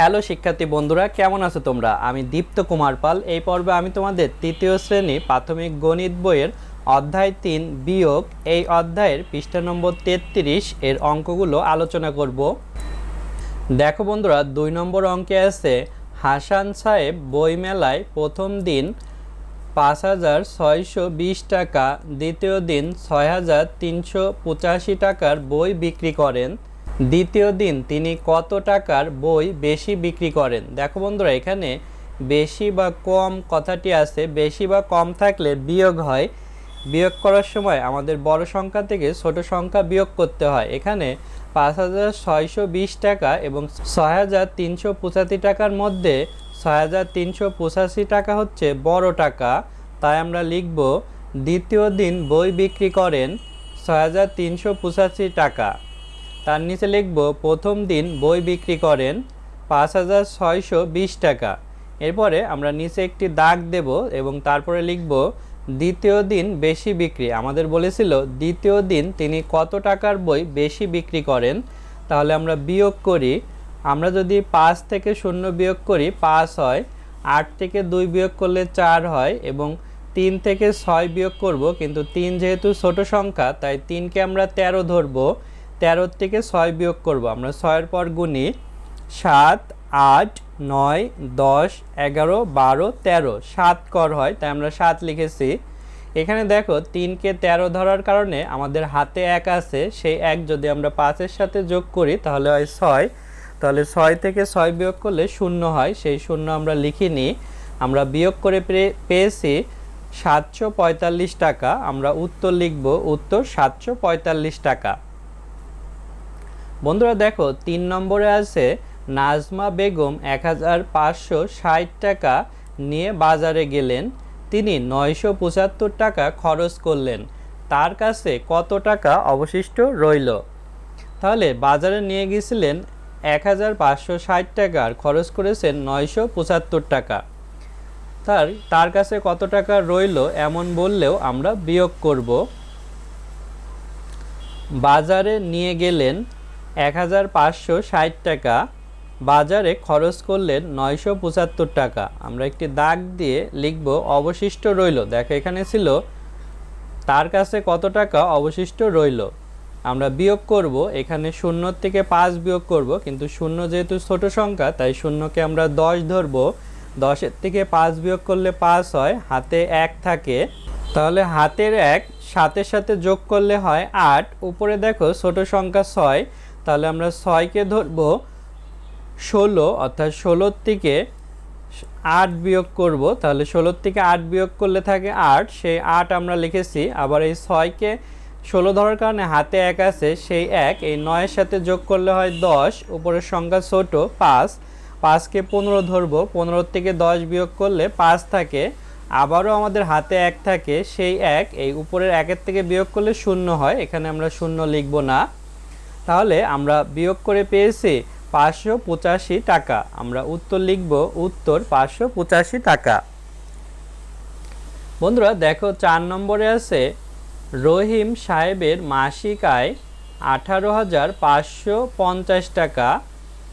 Hello শিক্ষার্থী বন্ধুরা, কেমন আছো তোমরা? আমি দীপ্ত কুমার পাল। এই পর্বে আমি তোমাদের তৃতীয় শ্রেণি প্রাথমিক গণিত বইয়ের অধ্যায় তিন বিয়োগ, এই অধ্যায়ের পৃষ্ঠা নম্বর তেত্রিশ এর অঙ্কগুলো আলোচনা করব। দেখো বন্ধুরা, দুই নম্বর অঙ্কে আছে, হাসান সাহেব বইমেলায় প্রথম দিন পাঁচ হাজার ছয়শো বিশ টাকা, দ্বিতীয় দিন ছয় হাজার তিনশো পঁচাশি টাকার বই বিক্রি করেন। দ্বিতীয় দিন তিনি কত টাকার বই বেশি বিক্রি করেন? দেখো বন্ধুরা, এখানে বেশি বা কম কথাটি আছে। বেশি বা কম থাকলে বিয়োগ হয়। বিয়োগ করার সময় আমাদের বড় সংখ্যা থেকে ছোট সংখ্যা বিয়োগ করতে হয়। এখানে পাঁচ হাজার ছয়শো বিশ টাকা এবং ছয় হাজার তিনশো পঁচাশি টাকার মধ্যে ছয় হাজার তিনশো পঁচাশি টাকা হচ্ছে বড় টাকা। তাই আমরা লিখব, দ্বিতীয় দিন বই বিক্রি করেন ছয় হাজার তিনশো পঁচাশি টাকা। তার নিচে লিখব, প্রথম দিন বই বিক্রি করেন পাঁচ হাজার ছয়শো বিশ টাকা। এরপরে আমরা নিচে একটি দাগ দেব এবং তারপরে লিখব, দ্বিতীয় দিন বেশি বিক্রি। আমাদের বলেছিল, দ্বিতীয় দিন তিনি কত টাকার বই বেশি বিক্রি করেন? তাহলে আমরা বিয়োগ করি, আমরা যদি পাঁচ থেকে শূন্য বিয়োগ করি, পাঁচ হয়, আট থেকে দুই বিয়োগ করলে চার হয় এবং তিন থেকে ছয় বিয়োগ করব, কিন্তু তিন যেহেতু ছোট সংখ্যা, তাই তিনকে আমরা তেরো ধরবো। তেরোর থেকে ছয় বিয়োগ করব। আমরা ছয়ের পর গুণি সাত, আট, নয়, দশ, এগারো, বারো, তেরো। সাত কর হয়, তাই আমরা সাত লিখেছি। এখানে দেখো, তিনকে তেরো ধরার কারণে আমাদের হাতে এক আছে। সেই এক যদি আমরা পাঁচের সাথে যোগ করি, তাহলে হয় ছয়। তাহলে ছয় থেকে ছয় বিয়োগ করলে শূন্য হয়। সেই শূন্য আমরা লিখিনি। আমরা বিয়োগ করে পেয়ে- পেয়েছি সাতশো পঁয়তাল্লিশ টাকা। আমরা উত্তর লিখব, উত্তর সাতশো পঁয়তাল্লিশ টাকা। বন্ধুরা দেখো, তিন নম্বরে আছে, নাজমা বেগম এক হাজার পাঁচশো ষাট টাকা নিয়ে বাজারে গেলেন। তিনি নয়শো পঁচাত্তর টাকা খরচ করলেন। তার কাছে কত টাকা অবশিষ্ট রইল? তাহলে বাজারে নিয়ে গিয়েছিলেন এক হাজার পাঁচশো ষাট টাকা আর খরচ করেছেন নয়শো পঁচাত্তর টাকা। তার তার কাছে কত টাকা রইল এমন বললেও আমরা বিয়োগ করব। বাজারে নিয়ে গেলেন এক হাজার পাঁচশো ষাট টাকা। বাজারে খরচ করলেন নয়শো পঁচাত্তর টাকা। আমরা একটি দাগ দিয়ে লিখব, অবশিষ্ট রইল। দেখো, এখানে ছিল, তার কাছে কত টাকা অবশিষ্ট রইল? আমরা বিয়োগ করব, এখানে শূন্য থেকে পাঁচ বিয়োগ করব, কিন্তু শূন্য যেহেতু ছোট সংখ্যা, তাই শূন্যকে আমরা দশ ধরব। দশের থেকে পাঁচ বিয়োগ করলে পাঁচ হয়, হাতে এক থাকে। তাহলে হাতের এক সাতের সাথে যোগ করলে হয় আট। উপরে দেখো, ছোট সংখ্যা ছয় তাহলে আমরা ছয়কে ধরবো ষোলো, অর্থাৎ ষোলোর থেকে আট বিয়োগ করব। তাহলে ষোলোর থেকে আট বিয়োগ করলে থাকে আট, সেই আট আমরা লিখেছি। আবার এই ছয়কে ষোলো ধরার কারণে হাতে এক আছে, সেই এক। এই নয়ের সাথে যোগ করলে হয় দশ, উপরের সংখ্যা ছোট, পাঁচ। পাঁচকে পনেরো ধরবো, পনেরোর থেকে দশ বিয়োগ করলে পাঁচ থাকে। আবারও আমাদের হাতে এক থাকে, সেই এক। এই উপরের একের থেকে বিয়োগ করলে শূন্য হয়, এখানে আমরা শূন্য লিখব না। তাহলে আমরা বিয়োগ করে পেয়েছি পাঁচশো পঁচাশি টাকা। আমরা উত্তর লিখব, উত্তর পাঁচশো পঁচাশি টাকা। বন্ধুরা, দেখো চার নম্বরে আছে, রহিম সাহেবের মাসিক আয় আঠারো হাজার পাঁচশো পঞ্চাশ টাকা,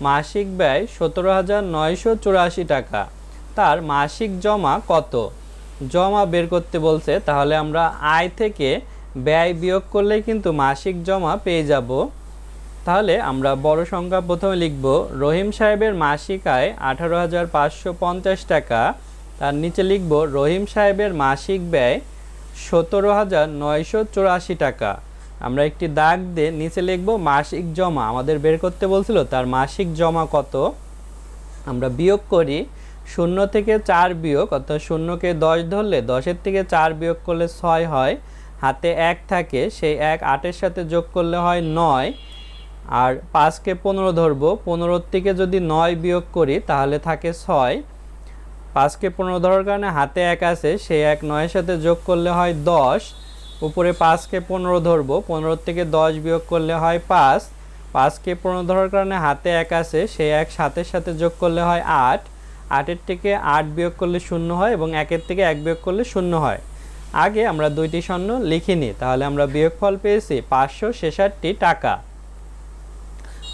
মাসিক ব্যয় সতেরো হাজার নয়শো চুরাশি টাকা। তার মাসিক জমা কত? জমা বের করতে বলছে, তাহলে আমরা আয় থেকে ব্যয় বিয়োগ করলে কিন্তু মাসিক জমা পেয়ে যাব। তাহলে আমরা বড় সংখ্যা প্রথমে লিখব। রহিম সাহেবের মাসিক আয় আঠারো হাজার পাঁচশো পঞ্চাশ টাকা। তার নিচে লিখব, রহিম সাহেবের মাসিক ব্যয় সতেরো হাজার নয়শো চুরাশি টাকা। আমরা একটি দাগ দিয়ে নিচে লিখব, মাসিক জমা। আমাদের বের করতে বলছিল, তার মাসিক জমা কত? আমরা বিয়োগ করি, শূন্য থেকে চার বিয়োগ, অর্থাৎ শূন্যকে দশ ধরলে দশের থেকে চার বিয়োগ করলে ছয় হয়। হাতে এক থাকে, সেই এক আটের সাথে যোগ করলে হয় নয়। আর পাঁচকে পনেরো ধরবো। পনেরোর থেকে যদি নয় বিয়োগ করি, তাহলে থাকে ছয়। পাঁচকে পনেরো ধরার কারণে হাতে এক আছে, সেই এক নয়ের সাথে যোগ করলে হয় দশ। উপরে পাঁচকে পনেরো ধরবো, পনেরোর থেকে দশ বিয়োগ করলে হয় পাঁচ। পাঁচকে পনেরো ধরার কারণে হাতে এক আছে, সেই এক সাতের সাথে যোগ করলে হয় আট। আটের থেকে আট বিয়োগ করলে শূন্য হয় এবং একের থেকে এক বিয়োগ করলে শূন্য হয়। আগে আমরা দুইটি শূন্য লিখিনি তাহলে আমরা বিয়োগফল পেয়েছি পাঁচশো ছেষট্টি টাকা।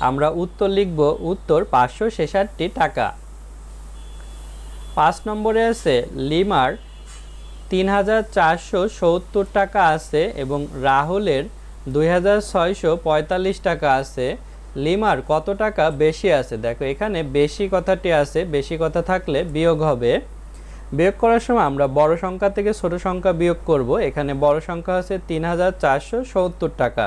আমরা উত্তর লিখব, উত্তর পাঁচশো ছেষট্টি টাকা। পাঁচ নম্বরে আছে, লিমার তিন হাজার চারশো সত্তর টাকা আছে এবং রাহুলের দুই হাজার ছয়শো পঁয়তাল্লিশ টাকা আছে। লিমার কত টাকা বেশি আছে? দেখো, এখানে বেশি কথাটি আছে, বেশি কথা থাকলে বিয়োগ হবে। বিয়োগ করার সময় আমরা বড় সংখ্যা থেকে ছোট সংখ্যা বিয়োগ করব। এখানে বড় সংখ্যা আছে তিন হাজার চারশো সত্তর টাকা।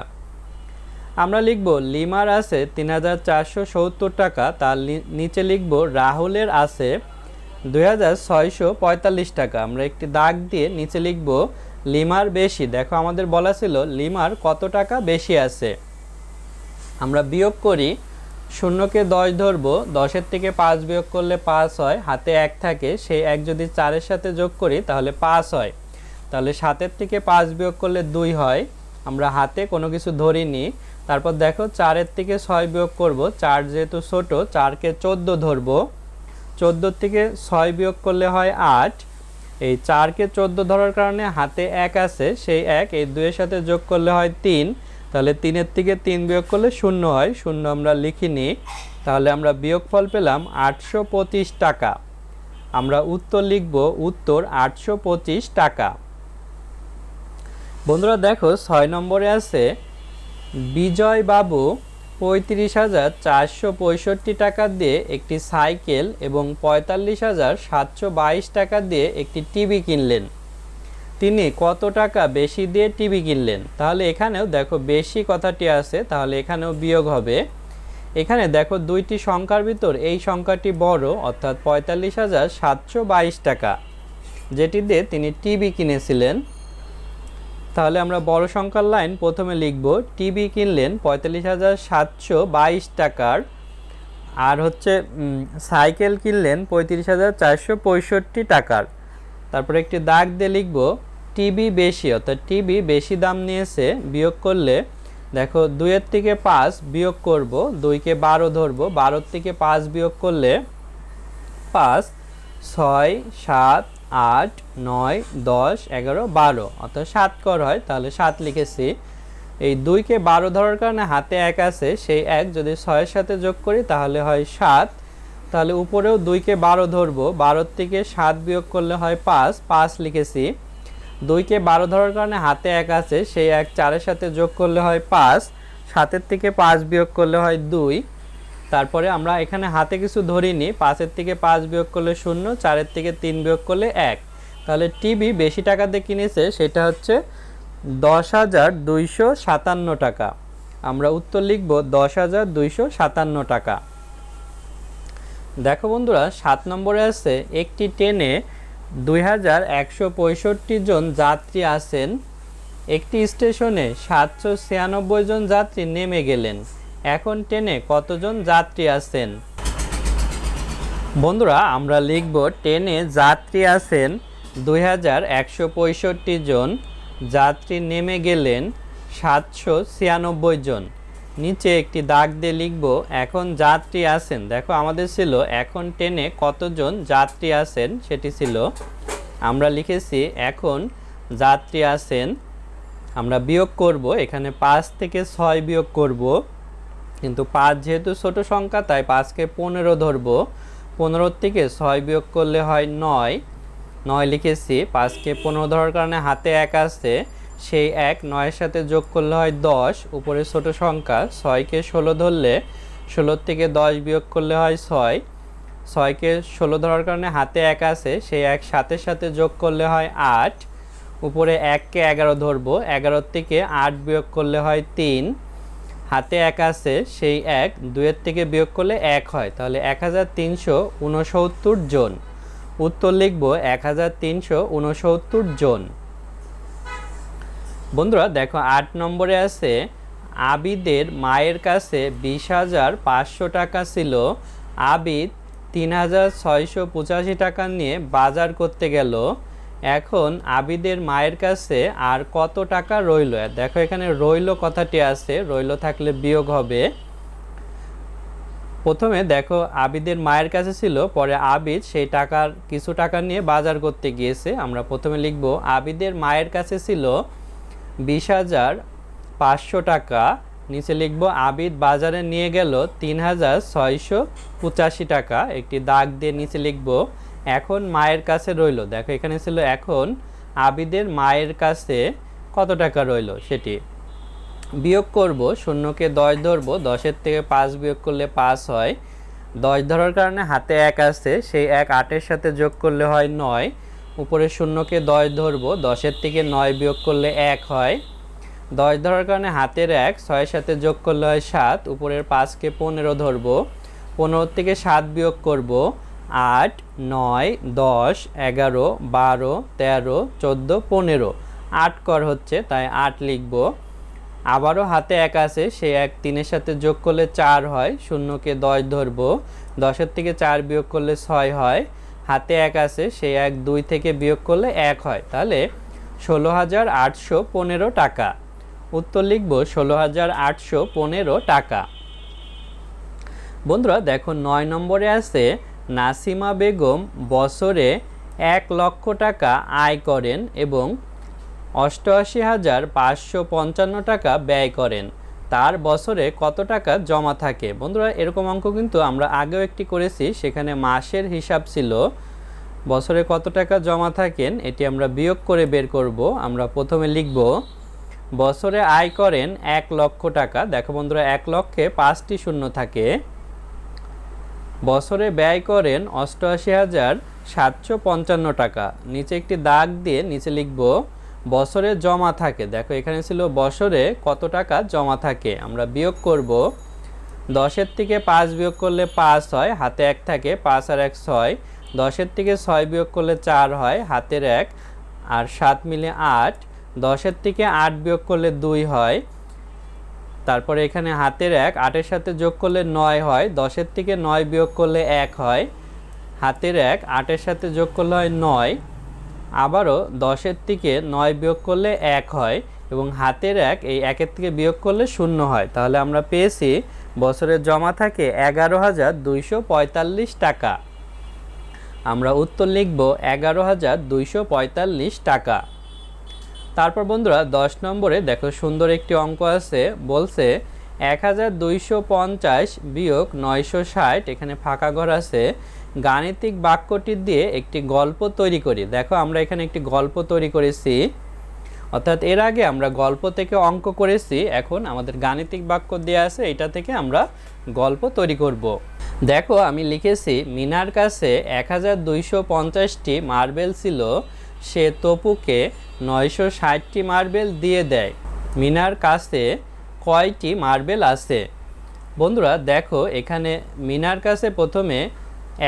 আমরা লিখব, লিমার আছে তিন হাজার চারশো সত্তর টাকা, তার নিচে লিখব, রাহুলের আছে দুই হাজার ছয়শো পঁয়তাল্লিশ টাকা। আমরা একটি দাগ দিয়ে নিচে লিখব, লিমার বেশি। দেখো আমাদের বলা ছিল, লিমার কত টাকা বেশি আছে? আমরা বিয়োগ করি, শূন্যকে দশ ধরবো, দশের থেকে পাঁচ বিয়োগ করলে পাঁচ হয়, হাতে এক থাকে, সেই এক যদি চারের সাথে যোগ করি, তাহলে পাঁচ হয়। তাহলে সাতের থেকে পাঁচ বিয়োগ করলে দুই হয় আমরা হাতে কোনো কিছু ধরিনি। তারপর দেখো চারের থেকে ছয় বিয়োগ করব। চার যেহেতু ছোট, চারকে চোদ্দ ধরবো। চোদ্দোর থেকে ছয় বিয়োগ করলে হয় আট। এই চারকে চোদ্দ ধরার কারণে হাতে এক আছে, সেই এক এই দুয়ের সাথে যোগ করলে হয় তিন। তাহলে তিনের থেকে তিন বিয়োগ করলে শূন্য হয়, শূন্য আমরা লিখিনি। তাহলে আমরা বিয়োগফল পেলাম আটশো পঁচিশ টাকা। আমরা উত্তর লিখব, উত্তর আটশো পঁচিশ টাকা। বন্ধুরা দেখো, ছয় নম্বরে আছে বিজয় বাবু পঁয়ত্রিশ হাজার চারশো পঁয়ষট্টি টাকা দিয়ে একটি সাইকেল এবং পঁয়তাল্লিশ হাজার সাতশো বাইশ টাকা দিয়ে একটি টিভি কিনলেন। তিনি কত টাকা বেশি দিয়ে টিভি কিনলেন? তাহলে এখানেও দেখো, বেশি কথাটি আছে, তাহলে এখানেও বিয়োগ হবে। এখানে দেখো, দুইটি সংখ্যার ভিতর এই সংখ্যাটি বড়, অর্থাৎ পঁয়তাল্লিশ হাজার সাতশো বাইশ টাকা, যেটি দিয়ে তিনি টিভি কিনেছিলেন। তাহলে আমরা বড় সংখ্যার লাইন প্রথমে লিখব, টিভি কিনলেন পঁয়তাল্লিশ হাজার সাতশো বাইশ টাকার, আর হচ্ছে সাইকেল কিনলেন পঁয়ত্রিশ হাজার চারশো পঁয়ষট্টি টাকার। তারপরে একটি দাগ দিয়ে লিখব, টিভি বেশি, অর্থাৎ টিভি বেশি দাম নিয়েছে, বিয়োগ করলে, দেখো, দুইয়ের থেকে পাঁচ বিয়োগ করব, দুইকে বারো ধরবো, বারোর থেকে পাঁচ বিয়োগ করলে, পাঁচ, ছয়, সাত আট, নয়, দশ, এগারো, বারো। অর্থাৎ সাত কর হয়, তাহলে সাত লিখেছি। এই দুইকে বারো ধরার কারণে হাতে এক আছে, সেই এক যদি ছয়ের সাথে যোগ করি, তাহলে হয় সাত। তাহলে উপরেও দুইকে বারো ধরবো। বারোর থেকে সাত বিয়োগ করলে হয় পাঁচ পাঁচ লিখেছি। দুইকে বারো ধরার কারণে হাতে এক আছে, সেই এক চারের সাথে যোগ করলে হয় পাঁচ। সাতের থেকে পাঁচ বিয়োগ করলে হয় দুই। তারপরে আমরা এখানে হাতে কিছু ধরিনি, পাঁচের থেকে পাঁচ বিয়োগ করলে শূন্য, চারের থেকে তিন বিয়োগ করলে এক। তাহলে টিভি বেশি টাকা দিয়ে কিনেছে, সেটা হচ্ছে দশ হাজার দুইশো সাতান্ন টাকা। আমরা উত্তর লিখব দশ হাজার দুইশো সাতান্ন টাকা। দেখো বন্ধুরা, সাত নম্বরে আছে, একটি ট্রেনে দুই হাজার একশো পঁয়ষট্টি জন যাত্রী আছেন। একটি স্টেশনে সাতশো ছিয়ানব্বই জন যাত্রী নেমে গেলেন। এখন ট্রেনে কতজন যাত্রী আছেন? বন্ধুরা, আমরা লিখব ট্রেনে যাত্রী আছেন দুই হাজার একশো পঁয়ষট্টি জন, যাত্রী নেমে গেলেন সাতশো ছিয়ানব্বই জন। নিচে একটি দাগ দিয়ে লিখব, এখন যাত্রী আছেন। দেখো, আমাদের ছিল এখন ট্রেনে কতজন যাত্রী আছেন, সেটি ছিল, আমরা লিখেছি এখন যাত্রী আছেন, আমরা বিয়োগ করব, এখানে পাঁচ থেকে ছয় বিয়োগ করব। কিন্তু পাঁচ যেহেতু ছোট সংখ্যা, তাই পাঁচকে পনেরো ধরবো। পনেরোর থেকে ছয় বিয়োগ করলে হয় নয়। নয় লিখেছি, পাঁচকে পনেরো ধরার কারণে হাতে এক আছে। সেই এক নয়ের সাথে যোগ করলে হয় দশ। উপরে ছোট সংখ্যা, ছয়কে ষোলো ধরলে ষোলোর থেকে দশ বিয়োগ করলে হয় ছয়। ছয়কে ষোলো ধরার কারণে হাতে এক আছে, সেই এক সাতের সাথে যোগ করলে হয় আট। উপরে এককে এগারো ধরবো, এগারোর থেকে আট বিয়োগ করলে হয় তিন। হাতে এক আছে, সেই এক দুয়ের থেকে বিয়োগ করলে এক হয়। তাহলে এক হাজার তিনশো উনসত্তর জন। উত্তর লিখব এক হাজার তিনশো উনসত্তর জন। বন্ধুরা, দেখো, আট নম্বরে আছে, আবিদের মায়ের কাছে বিশ হাজার পাঁচশো টাকা ছিল। আবিদ তিন হাজার ছয়শো পঁচাশি টাকা নিয়ে বাজার করতে গেল। এখন আবিদের মায়ের কাছে আর কত টাকা রইল? দেখো এখানে রইল কথাটি আছে, রইল থাকলে বিয়োগ হবে। প্রথমে দেখো আবিদের মায়ের কাছে ছিল, পরে আবিদ সেই টাকার কিছু টাকা নিয়ে বাজার করতে গিয়েছে। আমরা প্রথমে লিখব, আবিদের মায়ের কাছে ছিল বিশ হাজার পাঁচশো টাকা, নিচে লিখব, আবিদ বাজারে নিয়ে গেল তিন হাজার ছয়শো পঁচাশি টাকা। একটি দাগ দিয়ে নিচে লিখব এখন মায়ের কাছে রইল। দেখো, এখানে ছিল এখন আবিদের মায়ের কাছে কত টাকা রইল সেটি। বিয়োগ করব, শূন্যকে দশ ধরবো, দশের থেকে পাঁচ বিয়োগ করলে পাঁচ হয়। দশ ধরার কারণে হাতে এক আছে, সেই এক আটের সাথে যোগ করলে হয় নয়। উপরে শূন্যকে দশ ধরবো, দশের থেকে নয় বিয়োগ করলে এক হয়। দশ ধরার কারণে হাতের এক, ছয়ের সাথে যোগ করলে হয় সাত, উপরের পাঁচকে পনেরো ধরবো। পনেরো থেকে সাত বিয়োগ করব। আট, নয়, দশ, এগারো, বারো, তেরো, চোদ্দ, পনেরো। আট কর হচ্ছে, তাই আট লিখব। আবারও হাতে এক আছে, সে এক তিনের সাথে যোগ করলে চার হয়, শূন্যকে দশ ধরবো। দশের থেকে চার বিয়োগ করলে ছয় হয়। হাতে এক আছে, সে এক, দুই থেকে বিয়োগ করলে এক হয়। তাহলে ষোলো হাজার আটশো পনেরো টাকা। উত্তর লিখব ষোলো হাজার আটশো পনেরো টাকা। বন্ধুরা, দেখো নয় নম্বরে আছে নাসিমা বেগম বছরে এক লক্ষ টাকা আয় করেন এবং অষ্টআশি হাজার পাঁচশো পঞ্চান্ন টাকা ব্যয় করেন। তার বছরে কত টাকা জমা থাকে? বন্ধুরা, এরকম অঙ্ক কিন্তু আমরা আগেও একটি করেছি, সেখানে মাসের হিসাব ছিল বছরে কত টাকা জমা থাকেন, এটি আমরা বিয়োগ করে বের করব। আমরা প্রথমে লিখব, বছরে আয় করেন এক লক্ষ টাকা। দেখো বন্ধুরা, এক লক্ষে পাঁচটি শূন্য থাকে। বছরে ব্যয় করেন অষ্টআশি হাজার সাতশো পঞ্চান্ন টাকা। নিচে একটি দাগ দিয়ে নিচে লিখব, বছরে জমা থাকে। দেখো, এখানে ছিল বছরে কত টাকা জমা থাকে। আমরা বিয়োগ করব, দশের থেকে পাঁচ বিয়োগ করলে পাঁচ হয়, হাতে এক থাকে, পাঁচ আর এক ছয়। দশের থেকে ছয় বিয়োগ করলে চার হয়, হাতের এক, আর সাত মিলে আট। দশের থেকে আট বিয়োগ করলে দুই হয় তারপরে এখানে হাতের এক, আটের সাথে যোগ করলে নয় হয়, দশের থেকে নয় বিয়োগ করলে এক হয়। হাতের এক, আটের সাথে যোগ করলে হয় নয়। আবারও দশের থেকে নয় বিয়োগ করলে এক হয় এবং হাতের এক, এই একের থেকে বিয়োগ করলে শূন্য হয়। তাহলে আমরা পেয়েছি বছরের জমা থাকে এগারো হাজার দুইশো পঁয়তাল্লিশ টাকা। আমরা উত্তর লিখব এগারো হাজার দুইশো পঁয়তাল্লিশ টাকা। তারপর বন্ধুরা, দশ নম্বরে দেখো সুন্দর একটি অঙ্ক আছে, বলছে এক হাজার দুইশো পঞ্চাশ বিয়োগ নয়শো ষাট, এখানে ফাঁকা ঘর আছে। গাণিতিক বাক্যটি দিয়ে একটি গল্প তৈরি করি। দেখো আমরা এখানে একটি গল্প তৈরি করেছি। অর্থাৎ এর আগে আমরা গল্প থেকে অঙ্ক করেছি, এখন আমাদের গাণিতিক বাক্য দেওয়া আছে, এটা থেকে আমরা গল্প তৈরি করব। দেখো আমি লিখেছি, মিনার কাছে এক হাজার দুইশো পঞ্চাশটি মার্বেল ছিল সে তপুকে নয়শো ষাটটি মার্বেল দিয়ে দেয়। মিনার কাছে কয়টি মার্বেল আছে? বন্ধুরা, দেখো, এখানে মিনার কাছে প্রথমে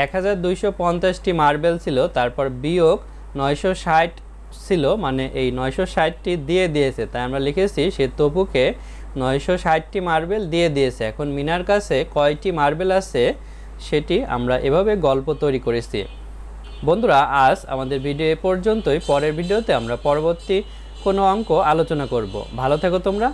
এক হাজার দুইশো পঞ্চাশটি মার্বেল ছিল, তারপর বিয়োগ নয়শো ষাট ছিল মানে এই নয়শো ষাটটি দিয়ে দিয়েছে। তাই আমরা লিখেছি, সে তপুকে নয়শো ষাটটি মার্বেল দিয়ে দিয়েছে। এখন মিনার কাছে কয়টি মার্বেল আছে, সেটি আমরা এভাবে গল্প তৈরি করেছি। বন্ধুরা, আজ আমাদের ভিডিও এ পর্যন্তই। পরের ভিডিওতে আমরা পরবর্তী কোনো অঙ্ক আলোচনা করব। ভালো থেকো তোমরা।